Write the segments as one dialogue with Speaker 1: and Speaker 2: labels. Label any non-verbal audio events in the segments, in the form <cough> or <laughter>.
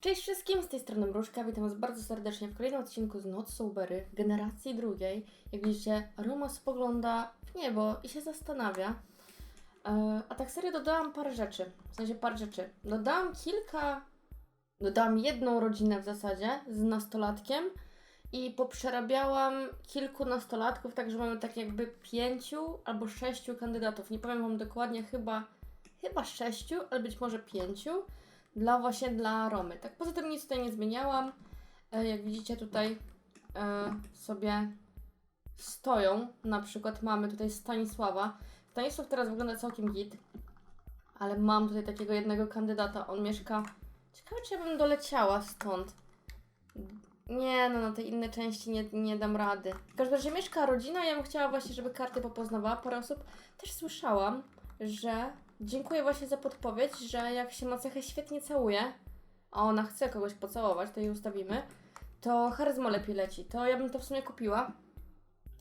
Speaker 1: Cześć wszystkim, z tej strony Mruszka, witam Was bardzo serdecznie w kolejnym odcinku z Not Sobery, generacji drugiej. Jak widzicie, Roma spogląda w niebo i się zastanawia. E, a tak serio dodałam parę rzeczy, w sensie parę rzeczy. Dodałam kilka, dodałam jedną rodzinę w zasadzie z nastolatkiem i poprzerabiałam kilku nastolatków, także mamy tak jakby pięciu albo sześciu kandydatów. Nie powiem Wam dokładnie, chyba, chyba sześciu, ale być może pięciu dla właśnie dla Romy. Tak poza tym nic tutaj nie zmieniałam. E, Jak widzicie tutaj e, sobie stoją. Na przykład mamy tutaj Stanisława. Stanisław teraz wygląda całkiem git, ale mam tutaj takiego jednego kandydata. On mieszka. Ciekawe, czy ja bym doleciała stąd. Nie, no na tej innej części nie, nie dam rady. W każdym razie mieszka rodzina, ja bym chciała właśnie, żeby karty popoznawała parę osób. Też słyszałam, że dziękuję właśnie za podpowiedź, że jak się macechę świetnie całuje, a ona chce kogoś pocałować, to jej ustawimy, to charyzma lepiej leci. To ja bym to w sumie kupiła.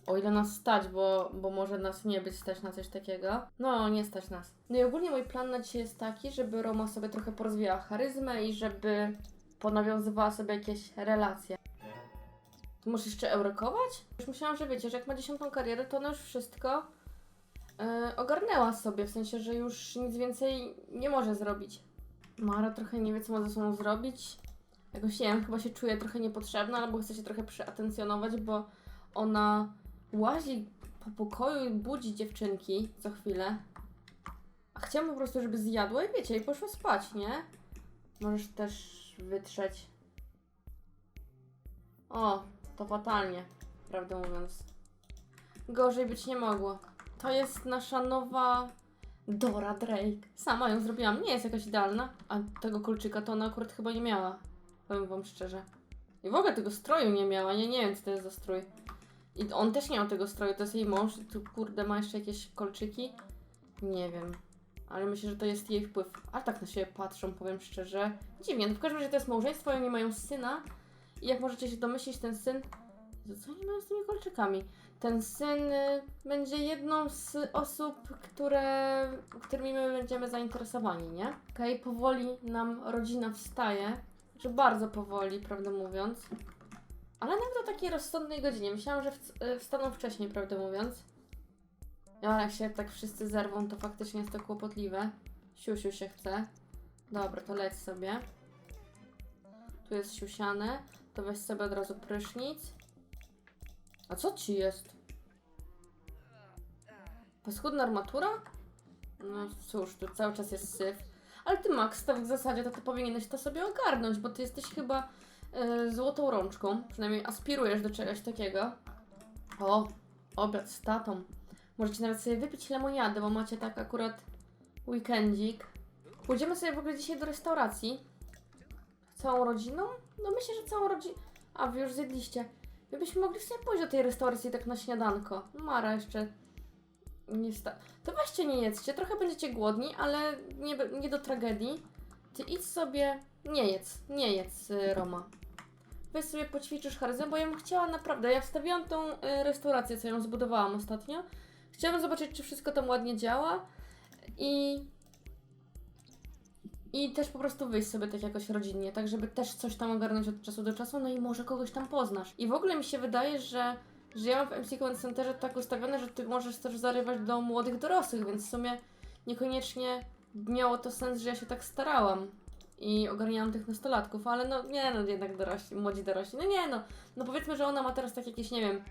Speaker 1: O ile nas stać, bo, bo może nas nie być stać na coś takiego. No, nie stać nas. No i ogólnie mój plan na dzisiaj jest taki, żeby Roma sobie trochę porozwijała charyzmę i żeby ponawiązywała sobie jakieś relacje. Muszę jeszcze eurokować? Już myślałam, że wiecie, że jak ma dziesiątą karierę, to ona już wszystko e, ogarnęła sobie, w sensie, że już nic więcej nie może zrobić. Mara trochę nie wie, co ma ze sobą zrobić. Jakoś nie wiem, chyba się czuje trochę niepotrzebna, albo chce się trochę przyatencjonować, bo ona łazi po pokoju i budzi dziewczynki co chwilę. A chciałam po prostu, żeby zjadła i wiecie, i poszła spać, nie? Możesz też wytrzeć. O, to fatalnie, prawdę mówiąc. Gorzej być nie mogło. To jest nasza nowa Dora Drake. Sama ją zrobiłam. Nie jest jakaś idealna. A tego kolczyka to ona akurat chyba nie miała. Powiem wam szczerze. I w ogóle tego stroju nie miała. Nie, nie wiem, co to jest za strój. I on też nie miał tego stroju. To jest jej mąż. Tu kurde ma jeszcze jakieś kolczyki. Nie wiem. Ale myślę, że to jest jej wpływ. A tak na siebie patrzą, powiem szczerze. Dziwnie. No w każdym razie to jest małżeństwo. Oni mają syna. I jak możecie się domyślić, ten syn... Co oni mają z tymi kolczykami? Ten syn y, będzie jedną z osób, które, którymi my będziemy zainteresowani, nie? Okej, powoli nam rodzina wstaje. Znaczy bardzo powoli, prawdę mówiąc. Ale nawet o takiej rozsądnej godzinie. Myślałam, że y, wstaną wcześniej, prawdę mówiąc. No, ale jak się tak wszyscy zerwą, to faktycznie jest to kłopotliwe. Siusiu się chce. Dobra, to leć sobie. Tu jest siusiane. To weź sobie od razu prysznic. A co ci jest? Paskudna armatura? No cóż, tu cały czas jest syf. Ale ty, Max, tak w zasadzie to ty powinieneś to sobie ogarnąć, bo ty jesteś chyba e, złotą rączką. Przynajmniej aspirujesz do czegoś takiego. O, obiad z tatą. Możecie nawet sobie wypić lemoniadę, bo macie tak akurat weekendzik. Pójdziemy sobie w ogóle dzisiaj do restauracji. Całą rodziną? No myślę, że całą rodziną. A, wy już zjedliście. My byśmy mogli sobie pójść do tej restauracji tak na śniadanko. Mara jeszcze nie sta... To weźcie nie jedzcie, trochę będziecie głodni, ale nie, nie do tragedii. Ty idź sobie... Nie jedz, nie jedz, y, Roma. Weź sobie poćwiczysz charyzmę, bo ja bym chciała naprawdę... Ja wstawiłam tą y, restaurację, co ją zbudowałam ostatnio. Chciałabym zobaczyć, czy wszystko tam ładnie działa. I... I też po prostu wyjść sobie tak jakoś rodzinnie, tak żeby też coś tam ogarnąć od czasu do czasu, no i może kogoś tam poznasz. I w ogóle mi się wydaje, że, że ja mam w MC Command Centerze tak ustawione, że ty możesz też zarywać do młodych dorosłych, więc w sumie niekoniecznie miało to sens, że ja się tak starałam i ogarniałam tych nastolatków, ale no nie no, jednak dorośli, młodzi dorośli, no nie no, no powiedzmy, że ona ma teraz tak jakieś, nie wiem,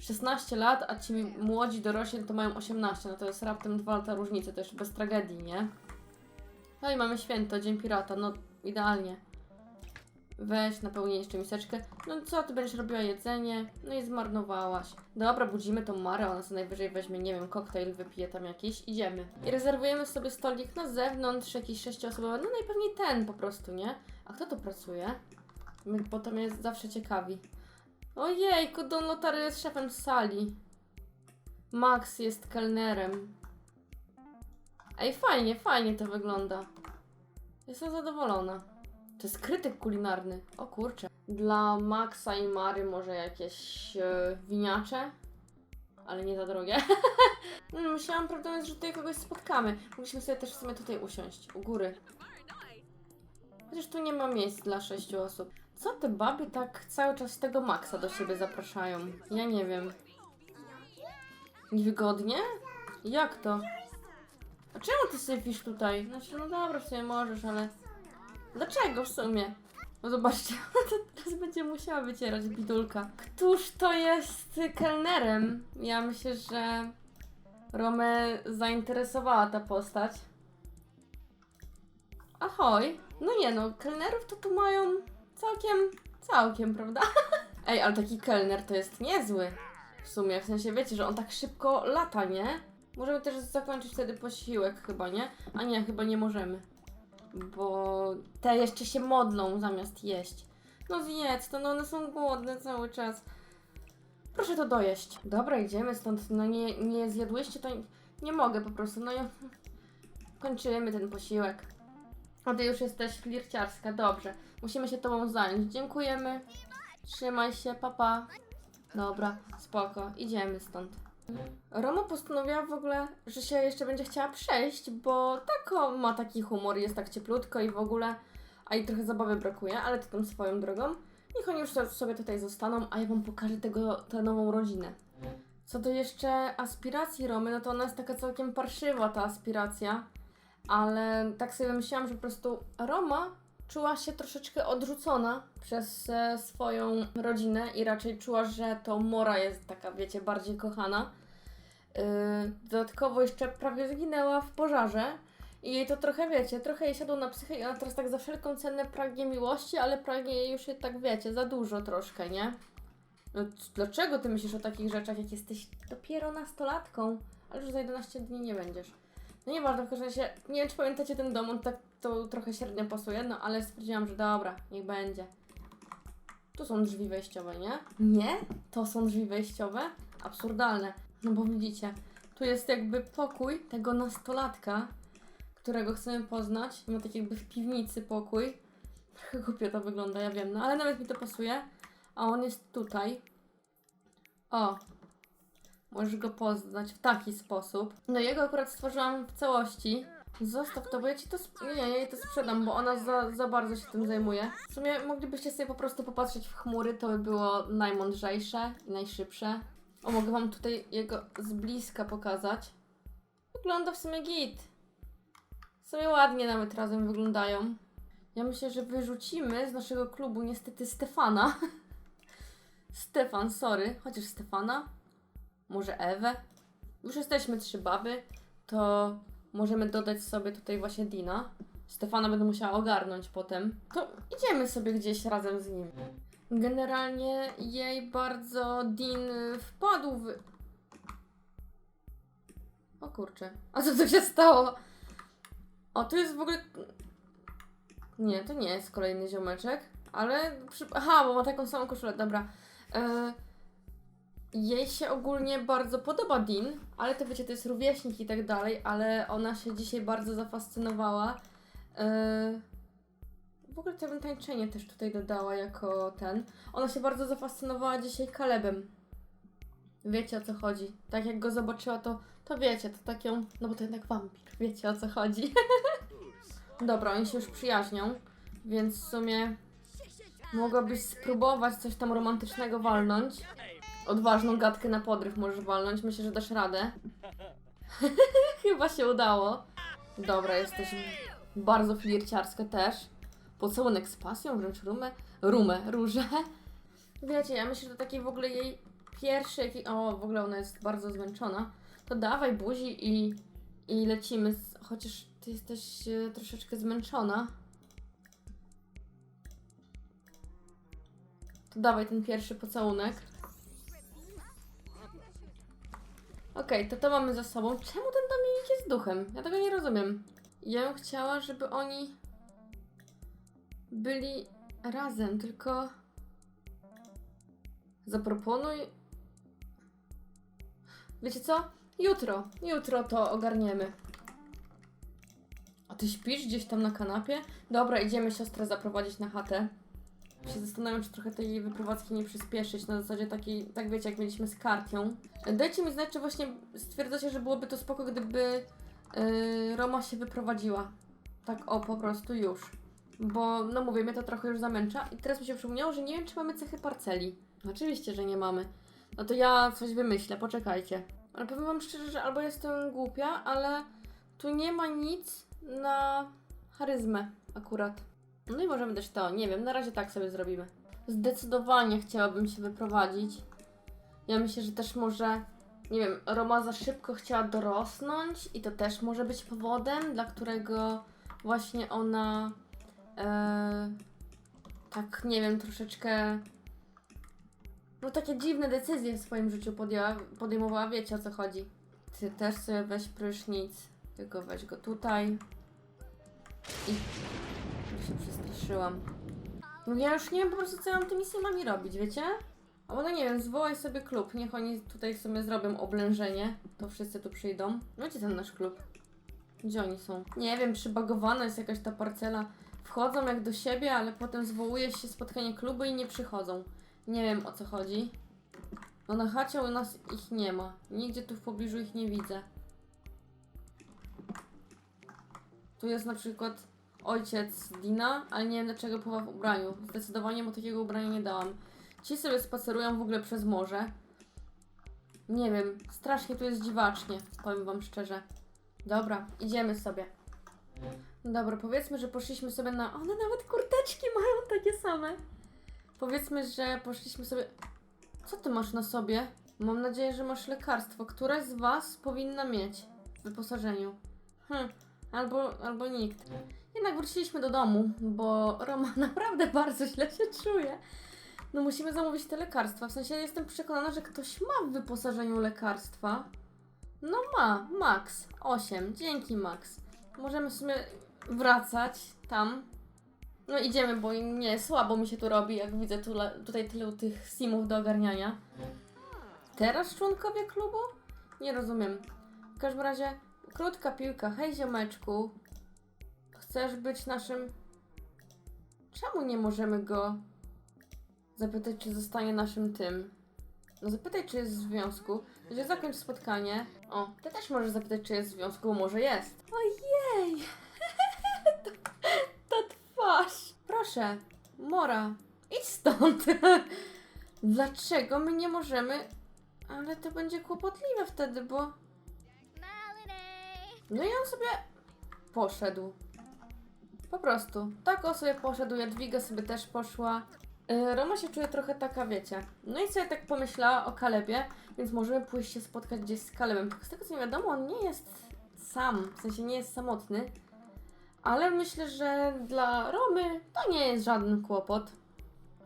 Speaker 1: 16 lat, a ci młodzi dorośli to mają 18, no to jest raptem dwa lata różnicy, jeszcze bez tragedii, nie? No i mamy święto, Dzień Pirata, no idealnie. Weź, napełnij jeszcze miseczkę. No co, ty będziesz robiła jedzenie? No i zmarnowałaś. Dobra, budzimy tą Marę, ona sobie najwyżej weźmie, nie wiem, koktajl wypije tam jakiś. Idziemy. I rezerwujemy sobie stolik na zewnątrz, jakiś sześcioosobowy, no najpewniej ten po prostu, nie? A kto tu pracuje? Bo to mnie zawsze ciekawi. Ojejku, Don Lotary jest szefem sali. Max jest kelnerem. Ej, fajnie, fajnie to wygląda. Jestem zadowolona. To jest krytyk kulinarny. O kurczę. Dla Maxa i Mary może jakieś e, winiacze? Ale nie za drogie. <laughs> no, myślałam, prawdę mówiąc, że tutaj kogoś spotkamy. Mogliśmy sobie też w sumie tutaj usiąść, u góry. Chociaż tu nie ma miejsc dla sześciu osób. Co te baby tak cały czas tego Maxa do siebie zapraszają? Ja nie wiem. Niewygodnie? Jak to? A czemu ty sypisz tutaj? Znaczy, no dobra, w sumie możesz, ale... Dlaczego w sumie? No zobaczcie, <laughs> to teraz będzie musiała wycierać bidulka. Któż to jest kelnerem? Ja myślę, że Romę zainteresowała ta postać. Ahoj. No nie no, kelnerów to tu mają całkiem, całkiem, prawda? <laughs> Ej, ale taki kelner to jest niezły. W sumie, w sensie wiecie, że on tak szybko lata, nie? Możemy też zakończyć wtedy posiłek chyba, nie? A nie, chyba nie możemy. Bo te jeszcze się modlą zamiast jeść. No zjedz to, no one są głodne cały czas. Proszę to dojeść. Dobra, idziemy stąd. No nie, nie zjadłyście, to nie, nie mogę po prostu. No ja... Kończymy ten posiłek. A ty już jesteś flirciarska, dobrze. Musimy się tobą zająć. Dziękujemy. Trzymaj się, papa. Dobra, spoko. Idziemy stąd. Roma postanowiła w ogóle, że się jeszcze będzie chciała przejść, bo tak o, ma taki humor, jest tak cieplutko i w ogóle, a jej trochę zabawy brakuje, ale to tą swoją drogą. Niech oni już so- sobie tutaj zostaną, a ja wam pokażę tego, tę nową rodzinę. Co do jeszcze aspiracji Romy, no to ona jest taka całkiem parszywa ta aspiracja, ale tak sobie myślałam, że po prostu Roma czuła się troszeczkę odrzucona przez e, swoją rodzinę i raczej czuła, że to Mora jest taka, wiecie, bardziej kochana. Yy, dodatkowo jeszcze prawie zginęła w pożarze i jej to trochę, wiecie, trochę jej siadło na psychę i ona teraz tak za wszelką cenę pragnie miłości, ale pragnie jej już tak, wiecie, za dużo troszkę, nie? No, dlaczego ty myślisz o takich rzeczach, jak jesteś dopiero nastolatką? Ale już za 11 dni nie będziesz. No nieważne, w każdym razie, nie wiem czy pamiętacie ten dom, on tak to trochę średnio pasuje, no ale stwierdziłam, że dobra, niech będzie. Tu są drzwi wejściowe, nie? Nie? To są drzwi wejściowe? Absurdalne. No bo widzicie, tu jest jakby pokój tego nastolatka, którego chcemy poznać. Ma tak jakby w piwnicy pokój. <laughs> Trochę głupio to wygląda, ja wiem, no ale nawet mi to pasuje. A on jest tutaj. O, Możesz go poznać w taki sposób. No jego akurat stworzyłam w całości. Zostaw to, bo ja ci to. Nie, ja jej to sprzedam, bo ona za, za bardzo się tym zajmuje. W sumie moglibyście sobie po prostu popatrzeć w chmury, to by było najmądrzejsze i najszybsze. O, mogę wam tutaj jego z bliska pokazać. Wygląda w sumie git. W sumie ładnie nawet razem wyglądają. Ja myślę, że wyrzucimy z naszego klubu niestety Stefana. <laughs> Stefan, sorry. Chociaż Stefana. Może Ewę. Już jesteśmy trzy baby, to możemy dodać sobie tutaj właśnie Dina. Stefana będę musiała ogarnąć potem. To idziemy sobie gdzieś razem z nim. Generalnie jej bardzo Dean wpadł w... O kurczę. A co tu się stało? O, tu jest w ogóle... Nie, to nie jest kolejny ziomeczek, ale... Przy... Aha, bo ma taką samą koszulę, dobra. E... Jej się ogólnie bardzo podoba Dean, ale to wiecie, to jest rówieśnik i tak dalej, ale ona się dzisiaj bardzo zafascynowała. Yy... W ogóle to bym tańczenie też tutaj dodała jako ten. Ona się bardzo zafascynowała dzisiaj Kalebem. Wiecie o co chodzi. Tak jak go zobaczyła, to, to wiecie, to tak ją. No bo to jednak wampir, wiecie o co chodzi. <laughs> Dobra, oni się już przyjaźnią, więc w sumie mogłabyś spróbować coś tam romantycznego walnąć. Odważną gadkę na podryw możesz walnąć. Myślę, że dasz radę. <laughs> Chyba się udało. Dobra, jesteś bardzo flirciarska też. Pocałunek z pasją, wręcz rumę. Rumę, róże. Wiecie, ja myślę, że to taki w ogóle jej pierwszy... Jaki... O, w ogóle ona jest bardzo zmęczona. To dawaj buzi i, i lecimy. Z... Chociaż ty jesteś e, troszeczkę zmęczona. To dawaj ten pierwszy pocałunek. Okej, to to mamy za sobą. Czemu ten Dominik jest duchem? Ja tego nie rozumiem. Ja bym chciała, żeby oni byli razem, tylko zaproponuj. Wiecie co? Jutro, jutro to ogarniemy. A ty śpisz gdzieś tam na kanapie? Dobra, idziemy siostrę zaprowadzić na chatę. Się zastanawiam, czy trochę tej wyprowadzki nie przyspieszyć, na zasadzie takiej, tak wiecie, jak mieliśmy z kartią. Dajcie mi znać, czy właśnie stwierdzacie, że byłoby to spoko, gdyby yy, Roma się wyprowadziła. Tak o, po prostu już. bo no mówię, mnie to trochę już zamęcza i teraz mi się przypomniało, że nie wiem, czy mamy cechy parceli. Oczywiście, że nie mamy. No to ja coś wymyślę, poczekajcie. Ale powiem wam szczerze, że albo jestem głupia, ale tu nie ma nic na charyzmę akurat. No i możemy też to, nie wiem, na razie tak sobie zrobimy. Zdecydowanie chciałabym się wyprowadzić. Ja myślę, że też może, nie wiem, Roma za szybko chciała dorosnąć i to też może być powodem, dla którego właśnie ona e, tak, nie wiem, troszeczkę no takie dziwne decyzje w swoim życiu podjęła, podejmowała, wiecie o co chodzi. Ty też sobie weź prysznic, tylko weź go tutaj. I się przestraszyłam. No ja już nie wiem po prostu co mam tymi simami robić, wiecie? A może nie wiem, zwołaj sobie klub, niech oni tutaj sobie zrobią oblężenie, to wszyscy tu przyjdą. No gdzie ten nasz klub? Gdzie oni są? Nie wiem, przybagowana jest jakaś ta parcela. Wchodzą jak do siebie, ale potem zwołuje się spotkanie klubu i nie przychodzą. Nie wiem o co chodzi. No na chacie u nas ich nie ma. Nigdzie tu w pobliżu ich nie widzę. Tu jest na przykład ojciec Dina, ale nie wiem dlaczego pływa w ubraniu. Zdecydowanie mu takiego ubrania nie dałam. Ci sobie spacerują w ogóle przez morze. Nie wiem, strasznie tu jest dziwacznie, powiem wam szczerze. Dobra, idziemy sobie. Dobra, powiedzmy, że poszliśmy sobie na... One nawet kurteczki mają takie same. Powiedzmy, że poszliśmy sobie... Co ty masz na sobie? Mam nadzieję, że masz lekarstwo. Któraś z was powinna mieć w wyposażeniu. Hm, albo, albo nikt. Jednak wróciliśmy do domu, bo Roma <laughs> naprawdę bardzo źle się czuje. No musimy zamówić te lekarstwa. W sensie jestem przekonana, że ktoś ma w wyposażeniu lekarstwa. No ma, Max. 8. Dzięki, Max. Możemy sobie wracać tam. No idziemy, bo nie, słabo mi się tu robi, jak widzę tu, tutaj tylu tych simów do ogarniania. Teraz członkowie klubu? Nie rozumiem. W każdym razie, krótka piłka. Hej ziomeczku. Chcesz być naszym... Czemu nie możemy go zapytać, czy zostanie naszym tym? No zapytaj, czy jest w związku. Będzie zakończ spotkanie. O, ty też możesz zapytać, czy jest w związku, bo może jest. Ojej! <laughs> Ta- Ta twarz! Proszę, Mora, idź stąd! <laughs> Dlaczego my nie możemy... Ale to będzie kłopotliwe wtedy, bo... No i on sobie poszedł. Po prostu. Tak on sobie poszedł, Jadwiga sobie też poszła. Yy, Roma się czuje trochę taka, wiecie. No i sobie tak pomyślała o Kalebie, więc możemy pójść się spotkać gdzieś z Kalebem. Tylko z tego co mi wiadomo, on nie jest sam, w sensie nie jest samotny. Ale myślę, że dla Romy to nie jest żaden kłopot.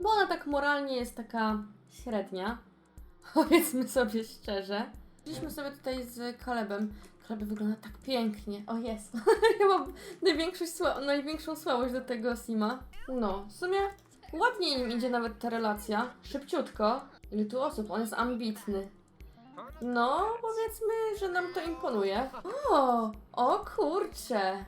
Speaker 1: Bo ona tak moralnie jest taka średnia. <laughs> Powiedzmy sobie szczerze. Byliśmy sobie tutaj z Kalebem. Kaleb wygląda tak pięknie. O jest. <laughs> ja mam największą, sła- największą słabość do tego Sima. No, w sumie ładnie im idzie nawet ta relacja. Szybciutko. Ile tu osób? On jest ambitny. No, powiedzmy, że nam to imponuje. O, o kurcze.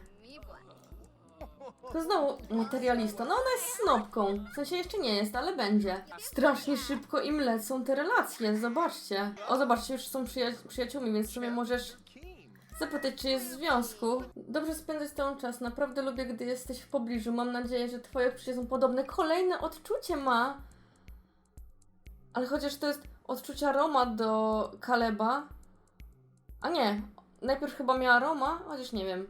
Speaker 1: To znowu materialista. No ona jest snopką. W sensie jeszcze nie jest, ale będzie. Strasznie szybko im lecą te relacje, zobaczcie. O, zobaczcie, już są przyja- przyjaciółmi, więc sobie możesz zapytać, czy jest w związku. Dobrze spędzać ten czas. Naprawdę lubię, gdy jesteś w pobliżu. Mam nadzieję, że twoje odczucia są podobne. Kolejne odczucie ma. Ale chociaż to jest odczucia Roma do Kaleba. A nie, najpierw chyba miała Roma, chociaż nie wiem.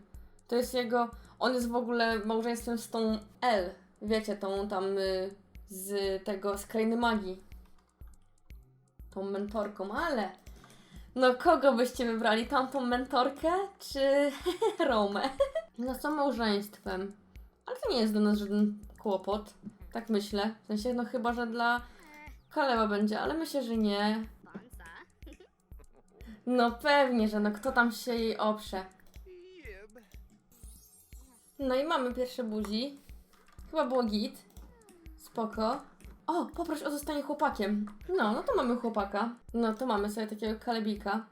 Speaker 1: To jest jego. On jest w ogóle małżeństwem z tą L. Wiecie, tą tam y, z tego, z krainy magii. Tą mentorką, ale. No kogo byście wybrali? Tamtą mentorkę czy <laughs> Romę? No są małżeństwem. Ale to nie jest dla nas żaden kłopot. Tak myślę. W sensie, no chyba, że dla Kaleba będzie, ale myślę, że nie. No pewnie, że no kto tam się jej oprze. No i mamy pierwsze buzi. Chyba było git. Spoko. O, poproś o zostanie chłopakiem. No, no to mamy chłopaka. No to mamy sobie takiego kalebika.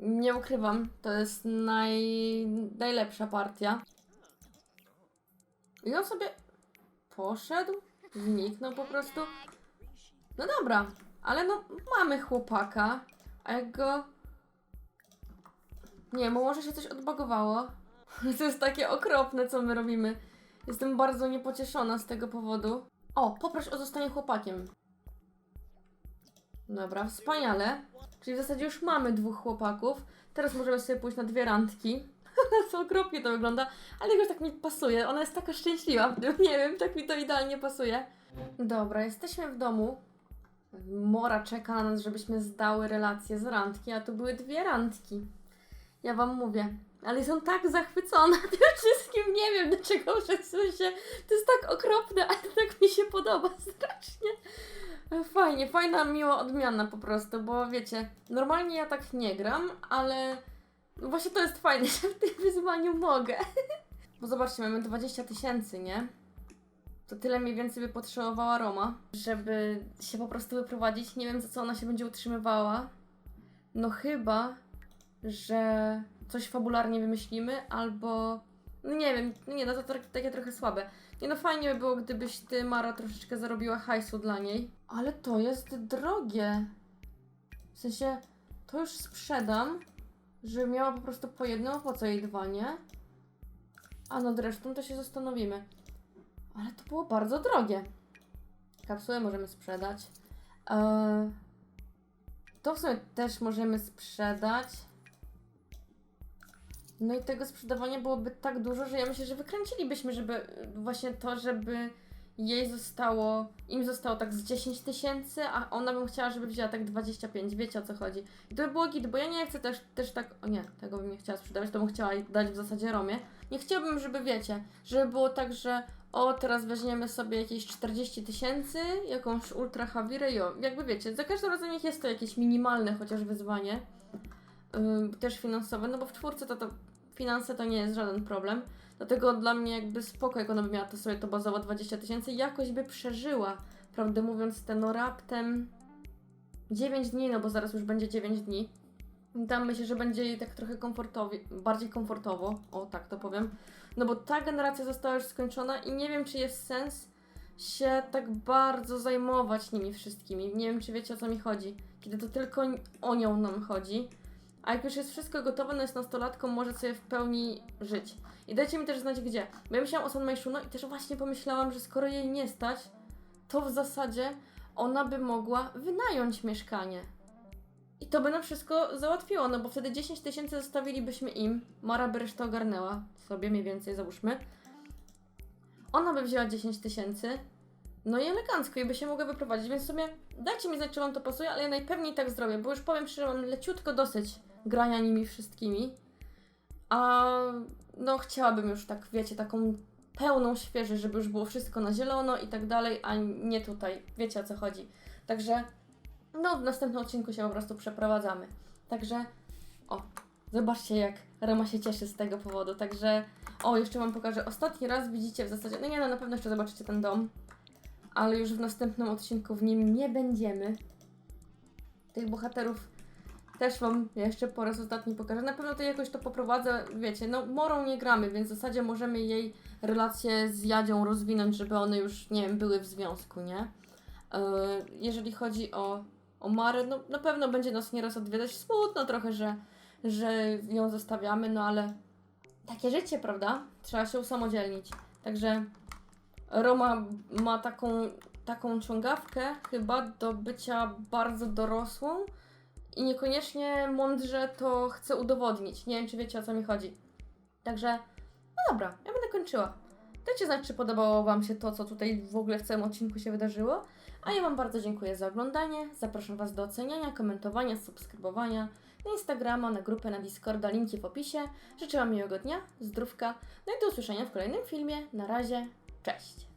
Speaker 1: Nie ukrywam, to jest naj... najlepsza partia. I on sobie poszedł, zniknął po prostu. No dobra, ale no mamy chłopaka, a jak go... Nie, bo może się coś odbagowało. <laughs> To jest takie okropne, co my robimy. Jestem bardzo niepocieszona z tego powodu. O, poproś o zostanie chłopakiem. Dobra, wspaniale. Czyli w zasadzie już mamy dwóch chłopaków. Teraz możemy sobie pójść na dwie randki. <laughs> Co okropnie to wygląda, ale jakoś tak mi pasuje. Ona jest taka szczęśliwa. Nie wiem, tak mi to idealnie pasuje. Dobra, jesteśmy w domu. Mora czeka na nas, żebyśmy zdały relacje z randki, a to były dwie randki. Ja wam mówię. Ale są tak zachwycona <laughs> tym wszystkim, nie wiem dlaczego, że w sensie to jest tak okropne, ale tak mi się podoba strasznie. Fajnie, fajna, miła odmiana po prostu, bo wiecie, normalnie ja tak nie gram, ale no właśnie to jest fajne, <laughs> że w tym wyzwaniu mogę. Bo zobaczcie, mamy 20 tysięcy, nie? To tyle mniej więcej by potrzebowała Roma, żeby się po prostu wyprowadzić. Nie wiem, za co ona się będzie utrzymywała. No chyba, że coś fabularnie wymyślimy, albo... No nie wiem, no nie, no to tak- takie trochę słabe. Nie no, fajnie by było, gdybyś ty, Mara, troszeczkę zarobiła hajsu dla niej. Ale to jest drogie. W sensie, to już sprzedam, żeby miała po prostu po jednym, po co jej dwa, nie? A nad resztą to się zastanowimy. Ale to było bardzo drogie. Kapsułę możemy sprzedać. Eee, to w sumie też możemy sprzedać. No i tego sprzedawania byłoby tak dużo, że ja myślę, że wykręcilibyśmy, żeby właśnie to, żeby jej zostało, im zostało tak z 10 tysięcy, a ona bym chciała, żeby wzięła tak 25, wiecie o co chodzi. I to by było git, bo ja nie chcę też, też tak, o nie, tego bym nie chciała sprzedawać, to bym chciała dać w zasadzie Romie. Nie chciałabym, żeby wiecie, żeby było tak, że o, teraz weźmiemy sobie jakieś 40 tysięcy, jakąś ultra hawirę i o, jakby wiecie, za każdym razem niech jest to jakieś minimalne chociaż wyzwanie, też finansowe, no bo w czwórce to, to finanse to nie jest żaden problem, dlatego dla mnie jakby spoko, jak ona by miała to sobie to bazowo 20 tysięcy, jakoś by przeżyła, prawdę mówiąc, te no raptem 9 dni, no bo zaraz już będzie 9 dni, tam myślę, że będzie jej tak trochę komfortowi, bardziej komfortowo, o tak to powiem, no bo ta generacja została już skończona i nie wiem, czy jest sens się tak bardzo zajmować nimi wszystkimi. Nie wiem, czy wiecie o co mi chodzi. Kiedy to tylko o nią nam chodzi. A jak już jest wszystko gotowe, no jest nastolatką, może sobie w pełni żyć. I dajcie mi też znać gdzie. Bo ja myślałam o San Majszuno i też właśnie pomyślałam, że skoro jej nie stać, to w zasadzie ona by mogła wynająć mieszkanie. I to by nam wszystko załatwiło, no bo wtedy 10 tysięcy zostawilibyśmy im, Mara by resztę ogarnęła, sobie mniej więcej załóżmy. Ona by wzięła 10 tysięcy, no i elegancko, i by się mogła wyprowadzić, więc sobie dajcie mi znać, czy Wam to pasuje, ale ja najpewniej tak zrobię, bo już powiem szczerze, mam leciutko dosyć grania nimi wszystkimi. A no chciałabym już tak, wiecie, taką pełną świeżość, żeby już było wszystko na zielono i tak dalej, a nie tutaj. Wiecie o co chodzi. Także no w następnym odcinku się po prostu przeprowadzamy. Także o, zobaczcie jak Roma się cieszy z tego powodu. Także o, jeszcze Wam pokażę. Ostatni raz widzicie w zasadzie, no nie no, na pewno jeszcze zobaczycie ten dom, ale już w następnym odcinku w nim nie będziemy. Tych bohaterów też Wam jeszcze po raz ostatni pokażę. Na pewno to jakoś to poprowadzę, wiecie, no Morą nie gramy, więc w zasadzie możemy jej relacje z Jadzią rozwinąć, żeby one już, nie wiem, były w związku, nie? Yy, jeżeli chodzi o, o Marę, no na pewno będzie nas nieraz odwiedzać. Smutno trochę, że, że ją zostawiamy, no ale takie życie, prawda? Trzeba się usamodzielnić. Także Roma ma taką, taką ciągawkę chyba do bycia bardzo dorosłą i niekoniecznie mądrze to chce udowodnić. Nie wiem, czy wiecie o co mi chodzi. Także, no dobra, ja będę kończyła. Dajcie znać, czy podobało Wam się to, co tutaj w ogóle w całym odcinku się wydarzyło. A ja Wam bardzo dziękuję za oglądanie. Zapraszam Was do oceniania, komentowania, subskrybowania na Instagrama, na grupę, na Discorda, linki w opisie. Życzę Wam miłego dnia, zdrówka, no i do usłyszenia w kolejnym filmie. Na razie, cześć!